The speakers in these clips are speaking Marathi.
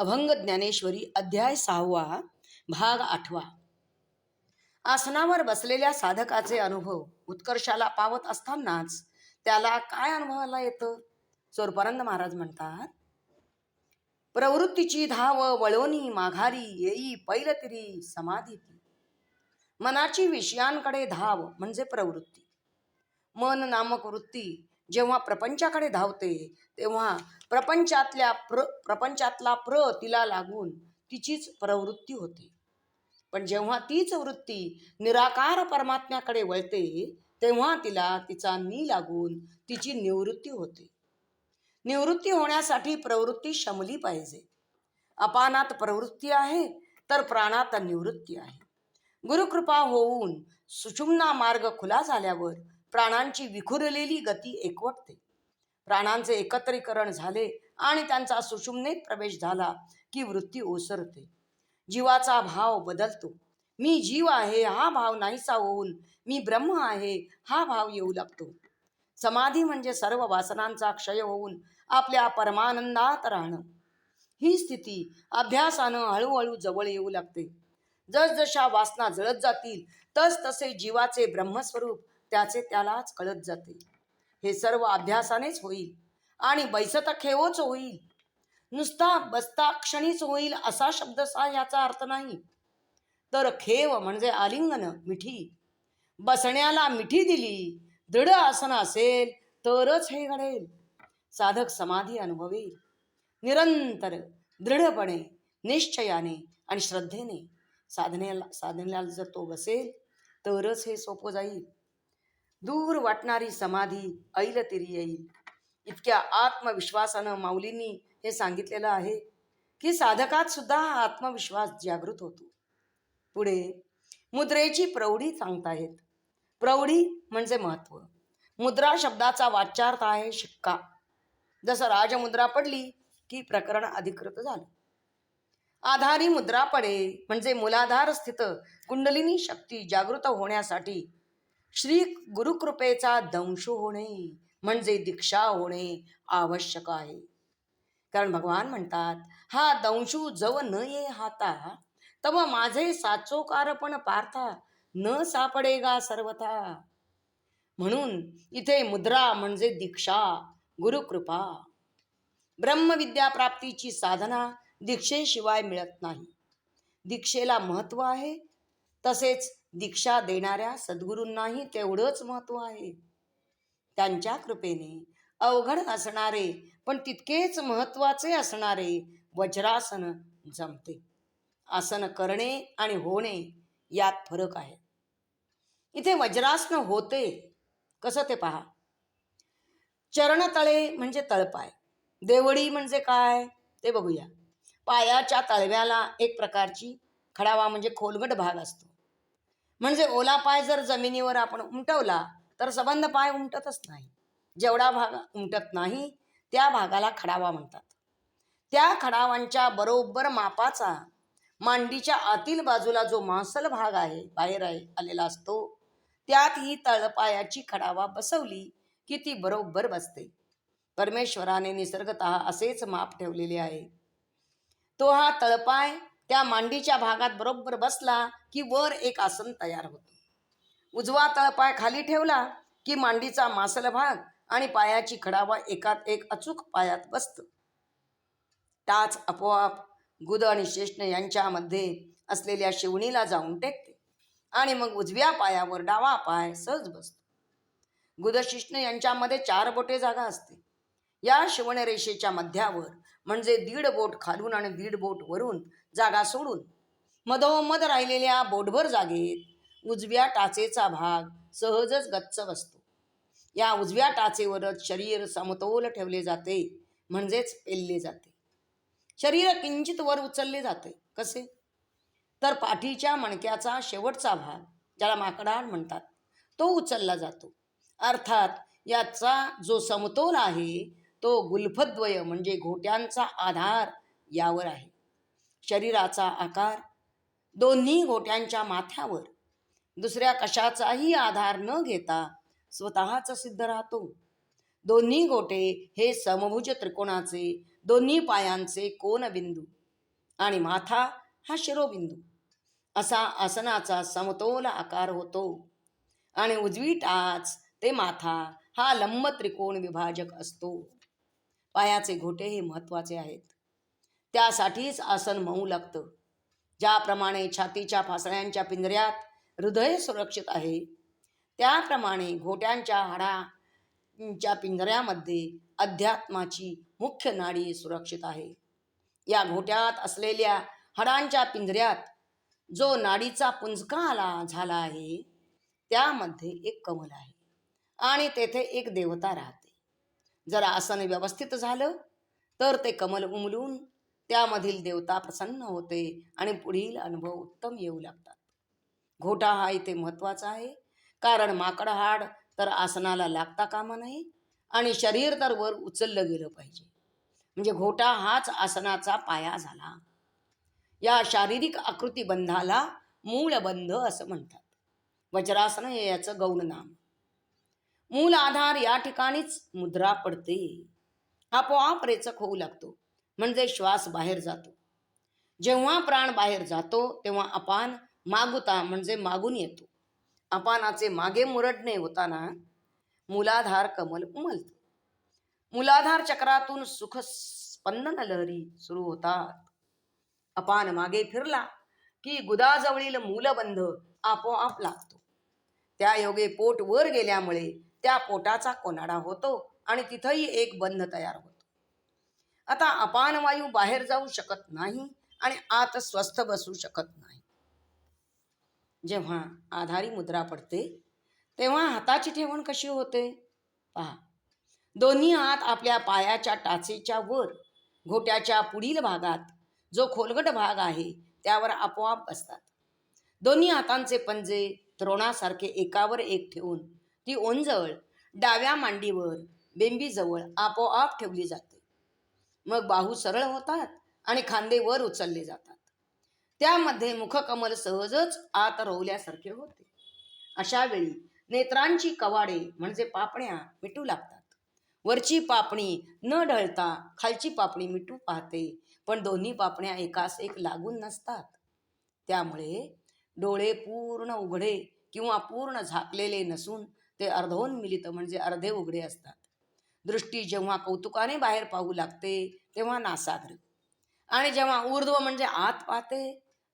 अभंग ज्ञानेश्वरी अध्याय सहावा भाग आठवा. आसनावर बसलेल्या साधकाचे अनुभव उत्कर्षाला पावत असतानाच त्याला काय अनुभवाला येतं? चोरपरंद महाराज म्हणतात प्रवृत्तीची धाव वळवणी माघारी येई पैलतिरी समाधी मनाची विषयांकडे धाव म्हणजे प्रवृत्ती. मन नामक वृत्ती जेव्हा प्रपंचाकडे धावते तेव्हा प्रपंचातल्या प्र प्रपंचातला प्र तिला लागून तिचीच प्रवृत्ती होते. पण जेव्हा तीच वृत्ती निराकार परमात्म्याकडे वळते तेव्हा तिला तिचा नी लागून तिची निवृत्ती होते. निवृत्ती होण्यासाठी प्रवृत्ती शमली पाहिजे. अपानात प्रवृत्ती आहे तर प्राणात निवृत्ती आहे. गुरुकृपा होऊन सुषुम्ना मार्ग खुला झाल्यावर प्राणांची विखुरलेली गती एकवटते. प्राणांचे एकत्रीकरण झाले आणि त्यांचा सुषुम्नेत प्रवेश झाला की वृत्ती ओसरते. जीवाचा भाव बदलतो. मी जीव आहे हा भाव नाहीसा होऊन मी ब्रह्म आहे हा भाव येऊ लागतो. समाधी म्हणजे सर्व वासनांचा क्षय होऊन आपल्या परमानंदात राहणं. ही स्थिती अभ्यासानं हळूहळू जवळ येऊ लागते. जसजशा वासना जळत जातील तस तसे जीवाचे ब्रह्मस्वरूप त्याचे त्यालाच कळत जाते. हे सर्व अभ्यासानेच होईल आणि बैसत खेवच होईल. नुसता बसता क्षणीच होईल असा शब्द सा याचा अर्थ नाही. तर खेव म्हणजे आलिंगन मिठी. बसण्याला मिठी दिली दृढ आसन असेल तरच हे घडेल. साधक समाधी अनुभवेल. निरंतर दृढपणे निश्चयाने आणि श्रद्धेने साधनेला साधनेला जर तो बसेल तरच हे सोपं जाईल. दूर वाटणारी समाधी ऐलतिरी येईल. इतक्या आत्मविश्वासानं माऊलींनी हे सांगितलेलं आहे की साधकात सुद्धा हा आत्मविश्वास जागृत होतो. पुढे मुद्रेची प्रौढी सांगताहेत. प्रौढी म्हणजे महत्त्व. मुद्रा शब्दाचा वाच्यार्थ आहे शिक्का. जसं राजमुद्रा पडली की प्रकरण अधिकृत झालं. आधारी मुद्रा पडे म्हणजे मूलाधार स्थित कुंडलिनी शक्ती जागृत होण्यासाठी श्री गुरुकृपेचा दंश होणे म्हणजे दीक्षा होणे आवश्यक आहे. कारण भगवान म्हणतात हा दंशू जव न ये हाता तव माझे साचोकार पण पार्था न सापडेगा सर्वथा. म्हणून इथे मुद्रा म्हणजे दीक्षा गुरुकृपा. ब्रह्मविद्या प्राप्तीची साधना दीक्षेशिवाय मिळत नाही. दीक्षेला महत्त्व आहे तसेच दीक्षा देणाऱ्या सद्गुरूंनाही तेवढंच महत्त्व आहे. त्यांच्या कृपेने अवघड असणारे पण तितकेच महत्त्वाचे असणारे वज्रासन जमते. आसन करणे आणि होणे यात फरक आहे. इथे वज्रासन होते. कसं ते पहा? चरणतळे म्हणजे तळपाय. देवडी म्हणजे काय? ते बघूया. पायाच्या तळव्याला एक प्रकारची खडावा म्हणजे खोलगट भाग असतो. म्हणजे ओला पाय जर जमिनीवर आपण उमटवला तर सबंध पाय उमटतच नाही. जेवढा भाग उमटत नाही त्या भागाला खडावा म्हणतात. त्या खडावांच्या बरोबर मापाचा मांडीच्या आतील बाजूला जो मांसल भाग आहे बाहेर आहे आलेला असतो त्यात ही तळपायाची खडावा बसवली की ती बरोबर बसते. परमेश्वराने निसर्गत असेच माप ठेवलेले आहे. तो हा तळपाय त्या मांडीच्या भागात बरोबर बसला की वर एक आसन तयार होतं. उजवा तळपाय खाली ठेवला की मांडीचा मासल भाग आणि पायाची खडावा एकात एक अचूक पायात बसत. टाच आपोआप गुद आणि शेष्ण यांच्यामध्ये असलेल्या शिवणीला जाऊन टेकते आणि मग उजव्या पायावर डावा पाय सहज बसतो. गुदशिष्ण यांच्यामध्ये चार बोटे जागा असते. या शिवणरेषेच्या मध्यावर म्हणजे दीड बोट खालून आणि दीड बोट वरून जागा सोडून. मधोमध राहिलेल्या बोटभर जागेत उजव्या टाचेचा भाग सहजच गच्च बसतो. या उजव्या टाचेवरच शरीर समतोल ठेवले जाते म्हणजेच पेलले जाते. शरीर किंचित वर उचलले जाते. कसे? तर पाठीच्या मणक्याचा शेवटचा भाग ज्याला माकडाड म्हणतात तो उचलला जातो. अर्थात याचा जो समतोल आहे तो गुल्फद्वय म्हणजे घोट्यांचा आधार यावर आहे. शरीराचा आकार दोन्ही घोट्यांच्या माथ्यावर. दुसऱ्या कशाचाही आधार न घेता स्वतःच सिद्ध राहतो. दोन्ही गोटे हे समभुज त्रिकोणाचे दोन्ही पायांचे कोनबिंदू आणि माथा हा शिरोबिंदू. असा आसनाचा समतोल आकार होतो. आणि उजवी टाच ते माथा हा लंब त्रिकोण विभाजक असतो. पायाचे घोटे हे महत्त्वाचे आहेत. त्यासाठीच आसन मऊ लागतं. ज्याप्रमाणे छातीच्या फासळ्यांच्या पिंजऱ्यात हृदय सुरक्षित आहे त्याप्रमाणे घोट्यांच्या हाडांच्या पिंजऱ्यामध्ये अध्यात्माची मुख्य नाडी सुरक्षित आहे. या घोट्यात असलेल्या हाडांच्या पिंजऱ्यात जो नाडीचा पुंजका आला झाला आहे त्यामध्ये एक कमल आहे आणि तेथे एक देवता राहते. जर आसन व्यवस्थित झालं तर ते कमल उमलून त्यामधील देवता प्रसन्न होते आणि पुढील अनुभव उत्तम येऊ लागतात. घोटा हा इथे महत्त्वाचा आहे. कारण माकड हाड तर आसनाला लागता कामा नये आणि शरीर तर वर उचललं गेलं पाहिजे. म्हणजे घोटा हाच आसनाचा पाया झाला. या शारीरिक आकृती बंधाला मूळबंध असं म्हणतात. वज्रासन हे याचं गौण नाम. मूल आधार या ठिकाणीच मुद्रा पडते. आपोआप रेचक होऊ लागतो. म्हणजे श्वास बाहेर जातो. जेव्हा प्राण बाहेर जातो तेव्हा अपान मागुता म्हणजे मागून येतो. अपानाचे मागे मुरडणे होताना मुलाधार कमल उमलतो. मुलाधार चक्रातून सुख स्पंदन लहरी सुरू होतात. अपान मागे फिरला की गुदाजवळील मूलबंध आपोआप लागतो. त्या योगे पोट वर गेल्यामुळे त्या पोटाचा कोनाडा होतो आणि तिथंही एक बंध तयार होतो. आता अपान वायू बाहेर जाऊ शकत नाही आणि आत स्वस्थ बसू शकत नाही. जेव्हा आधारी मुद्रा पडते तेव्हा हाताची ठेवण कशी होते? पहा. दोन्ही हात आपल्या पायाच्या टाचेच्या वर घोट्याच्या पुढील भागात जो खोलगट भाग आहे त्यावर आपोआप बसतात. दोन्ही हातांचे पंजे द्रोणासारखे एकावर एक ठेवून ती ओंजळ डाव्या मांडीवर बेंबीजवळ आपोआप ठेवली जाते. मग बाहू सरळ होतात आणि खांदे वर उचलले जातात. त्यामध्ये मुखकमल सहजच आत रोवल्यासारखे होते. अशा वेळी नेत्रांची कवाडे म्हणजे पापण्या मिटू लागतात. वरची पापणी न ढळता खालची पापणी मिटू पाहते पण दोन्ही पापण्या एकास एक लागून नसतात. त्यामुळे डोळे पूर्ण उघडे किंवा पूर्ण झाकलेले नसून ते अर्धोन्मिलित म्हणजे अर्धे उघडे असतात. दृष्टी जेव्हा कौतुकाने बाहेर पाहू लागते तेव्हा नासाग्र आणि जेव्हा ऊर्ध्व म्हणजे आत पाहते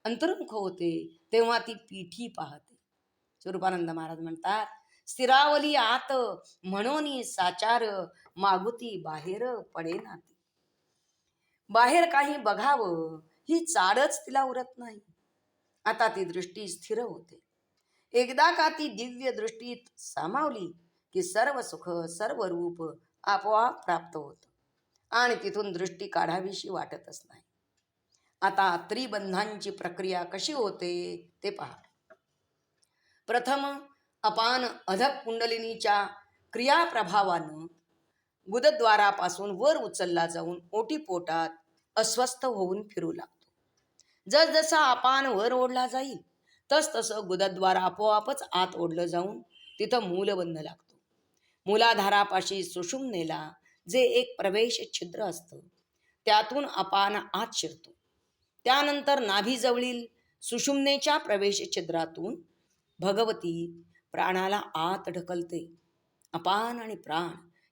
अंतर्मुख होते तेव्हा ती पीठी पाहते. स्वरूपानंद महाराज म्हणतात स्थिरावली आत म्हणून साचार मागुती बाहेर पडे नाते बाहेर काही बघावं ही चाडच तिला उरत नाही. आता ती दृष्टी स्थिर होते. एकदा का ती दिव्य दृष्टीत सामावली की सर्व सुख सर्व रूप आपोआप प्राप्त होतं. आणि तिथून दृष्टी काढावीशी वाटतच नाही. आता त्रिबंधांची प्रक्रिया कशी होते ते पहा. प्रथम अपान अधक कुंडलिनीच्या क्रियाप्रभावानं गुदद्वारापासून वर उचलला जाऊन ओटीपोटात अस्वस्थ होऊन फिरू लागतो. जसजसा अपान वर ओढला जाईल तसतसं गुदद्वार आपोआपच आत ओढलं जाऊन तिथं मूलबंध लागतो. मूलाधारापाशी सुषुम्नेला जे एक प्रवेश छिद्र असतं त्यातून अपान आत शिरतो. त्यानंतर नाभीजवळील सुषुम्नेच्या प्रवेश छिद्रातून भगवती प्राणाला आत ढकलते. अपान आणि प्राण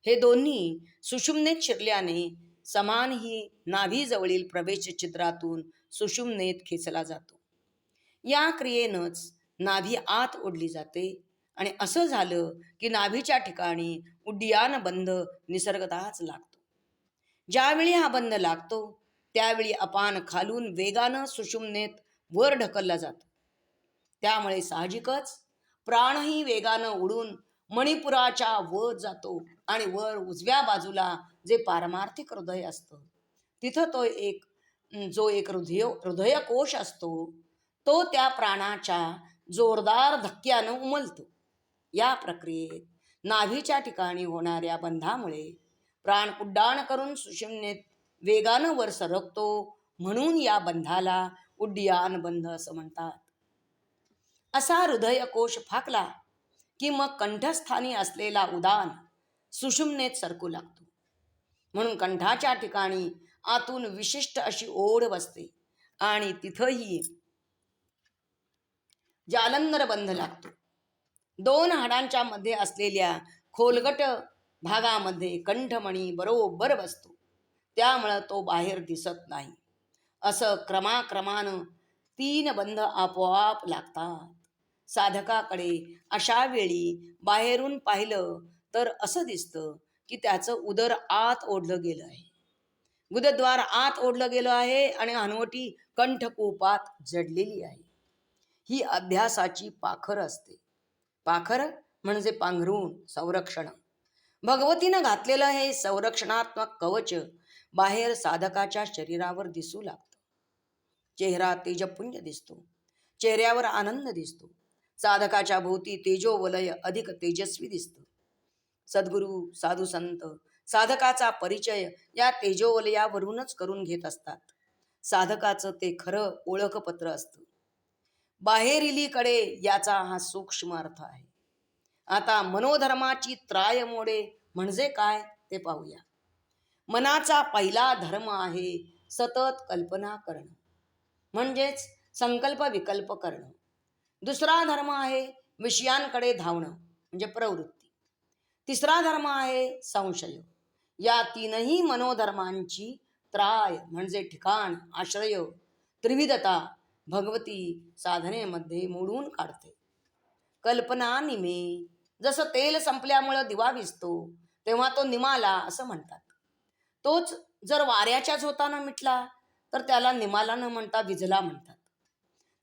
हे दोन्ही सुषुम्नेत शिरल्याने समान ही नाभीजवळील प्रवेश छिद्रातून सुषुम्नेत खेचला जातो. या क्रियेनंच नाभी आत ओढली जाते आणि असं झालं की नाभीच्या ठिकाणी उड्डियान बंध निसर्गतःच लागतो. ज्यावेळी हा बंध लागतो त्यावेळी अपान खालून वेगानं सुषुम्नेत वर ढकलला जातो. त्यामुळे साहजिकच प्राणही वेगानं उडून मणिपुराच्या वर जातो आणि वर उजव्या बाजूला जे पारमार्थिक हृदय असतं तिथं तो एक जो एक हृदय हृदयकोश असतो तो त्या प्राणाच्या जोरदार धक्क्यानं उमलतो. या प्रक्रियेत नाभीच्या ठिकाणी होणाऱ्या बंधामुळे प्राण उड्डाण करून सुषुम्नेत वेगानं वर सरकतो म्हणून या बंधाला उड्डियान बंध असं म्हणतात. असा हृदयकोश फाकला की मग कंठस्थानी असलेला उदान सुषुम्नेत सरकू लागतो. म्हणून कंठाच्या ठिकाणी आतून विशिष्ट अशी ओढ बसते आणि तिथंही जालंधर बंध लागतो. दोन हाडांच्या मध्ये असलेल्या खोलगट भागामध्ये कंठमणी बरोबर बसतो. त्यामुळं तो बाहेर दिसत नाही. असं क्रमाक्रमानं तीन बंध आपोआप लागतात. साधकाकडे अशा वेळी बाहेरून पाहिलं तर असं दिसतं की त्याचं उदर आत ओढलं गेलं आहे. गुदद्वार आत ओढलं गेलं आहे आणि हनवटी कंठकूपात जडलेली आहे. ही अभ्यासाची पाखर असते. पाखर म्हणजे पांघरून संरक्षण. भगवतीनं घातलेलं हे संरक्षणात्मक कवच बाहेर साधकाच्या शरीरावर दिसू लागतं. चेहरा तेजपुंज दिसतो. चेहऱ्यावर आनंद दिसतो. साधकाच्या भोवती तेजोवलय अधिक तेजस्वी दिसतं. सद्गुरू साधू संत साधकाचा परिचय या तेजोवलयावरूनच करून घेत असतात. साधकाचं ते खरं ओळखपत्र असतं. बाहेरिलीकडे याचा हा सूक्ष्म अर्थ आहे. आता मनोधर्माची त्राय मोडे म्हणजे काय ते पाहूया. मनाचा पहिला धर्म आहे सतत कल्पना करणं. म्हणजेच संकल्प विकल्प करणं. दुसरा धर्म आहे विषयांकडे धावणं म्हणजे प्रवृत्ती. तिसरा धर्म आहे संशय. या तीनही मनोधर्मांची त्राय म्हणजे ठिकाण आश्रय त्रिविधता भगवती साधनेमध्ये मोडून काढते. कल्पना निमे जसं तेल संपल्यामुळं दिवा विजतो तेव्हा तो निमाला असं म्हणतात. तोच जर वाऱ्याच्या झोतानं मिटला तर त्याला निमाला न म्हणता विजला म्हणतात.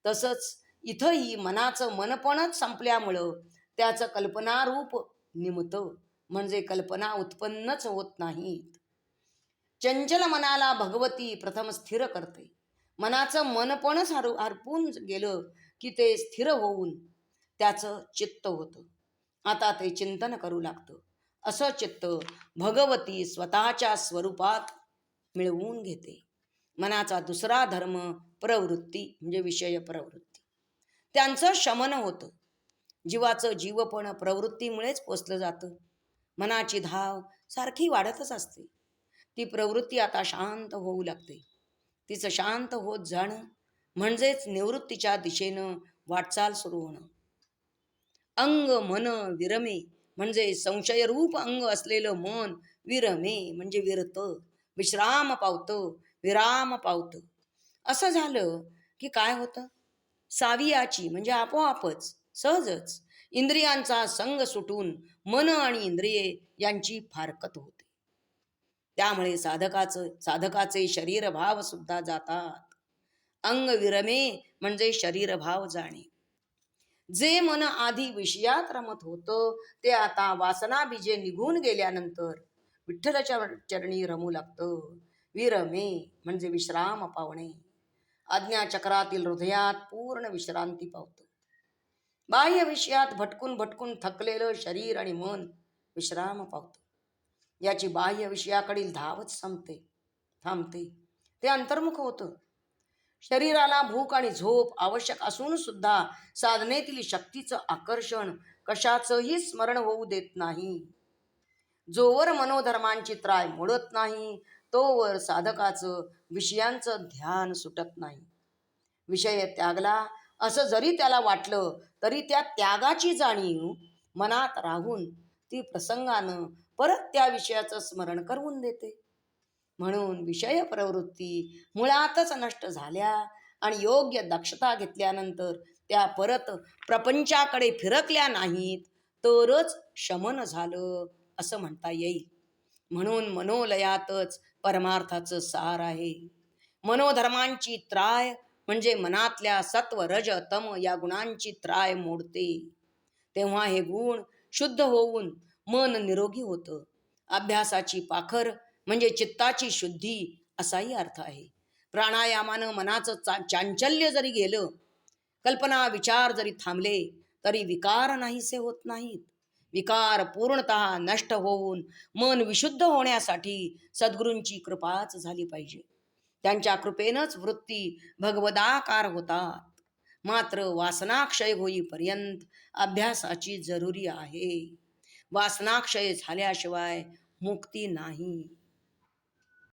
तसंच इथंही मनाचं मनपणच संपल्यामुळं त्याचं कल्पनारूप निमतं म्हणजे कल्पना उत्पन्नच होत नाहीत. चंचल मनाला भगवती प्रथम स्थिर करते. मनाचं मनपणच हर हरपून गेलं की ते स्थिर होऊन त्याचं चित्त होतं. आता ते चिंतन करू लागतं. असं चित्त भगवती स्वतःच्या स्वरूपात मिळवून घेते. मनाचा दुसरा धर्म प्रवृत्ती म्हणजे विषय प्रवृत्ती. त्यांचं शमन होतं. जीवाचं जीवपण प्रवृत्तीमुळेच पोचलं जातं. मनाची धाव सारखी वाढतच असते. ती प्रवृत्ती आता शांत होऊ लागते. तिचं शांत होत जाणं म्हणजेच निवृत्तीच्या दिशेनं वाटचाल सुरू होणं. अंग मन विरमे म्हणजे संशयरूप अंग असलेलं मन विरमे म्हणजे विरत. विश्राम पावतं विराम पावतं. असं झालं की काय होतं? सावियाची म्हणजे आपोआपच सहजच इंद्रियांचा संग सुटून मन आणि इंद्रिये यांची फारकत होते. त्यामुळे साधकाचं साधकाचे शरीरभाव सुद्धा जातात. अंग विरमे म्हणजे शरीरभाव जाणे. जे मन आधी विषयात रमत होतं ते आता वासना बीजे निघून गेल्यानंतर विठ्ठलाच्या चरणी रमू लागतं. विरमे म्हणजे विश्राम पावणे. आज्ञाचक्रातील हृदयात पूर्ण विश्रांती पावतं. बाह्य विषयात भटकून भटकून थकलेलं शरीर आणि मन विश्राम पावतं. याची बाह्य विषयाकडील धावच संपते थांबते. ते अंतर्मुख होतं. शरीराला भूक आणि झोप आवश्यक असून सुद्धा साधनेतील शक्तीचं आकर्षण कशाचंही स्मरण होऊ देत नाही. जोवर मनोधर्मांची त्राय मोडत नाही तोवर साधकाचं विषयांचं ध्यान सुटत नाही. विषय त्यागला असं जरी त्याला वाटलं तरी त्या त्यागाची जाणीव मनात राहून ती प्रसंगानं परत त्या विषयाचं स्मरण करून देते. म्हणून विषय प्रवृत्ती मुळातच नष्ट झाल्या आणि योग्य दक्षता घेतल्यानंतर त्या परत प्रपंचाकडे फिरकल्या नाहीत तरच शमन झालं असं म्हणता येईल. म्हणून मनोलयातच परमार्थाचं सार आहे. मनोधर्मांची त्राय म्हणजे मनातल्या सत्व रज तम या गुणांची त्राय मोडते. तेव्हा हे गुण शुद्ध होऊन मन निरोगी होतं. अभ्यासाची पाखर म्हणजे चित्ताची शुद्धी असाही अर्थ आहे. प्राणायामानं मनाचं चा चांचल्य जरी गेलं कल्पना विचार जरी थांबले तरी विकार नाहीसे होत नाहीत. विकार पूर्णत नष्ट होऊन मन विशुद्ध होण्यासाठी सद्गुरूंची कृपाच झाली पाहिजे. त्यांच्या कृपेनंच वृत्ती भगवदाकार होतात. मात्र वासनाक्षय होईपर्यंत अभ्यासाची जरुरी आहे. वासनाक्षय झाल्याशिवाय मुक्ती नाही.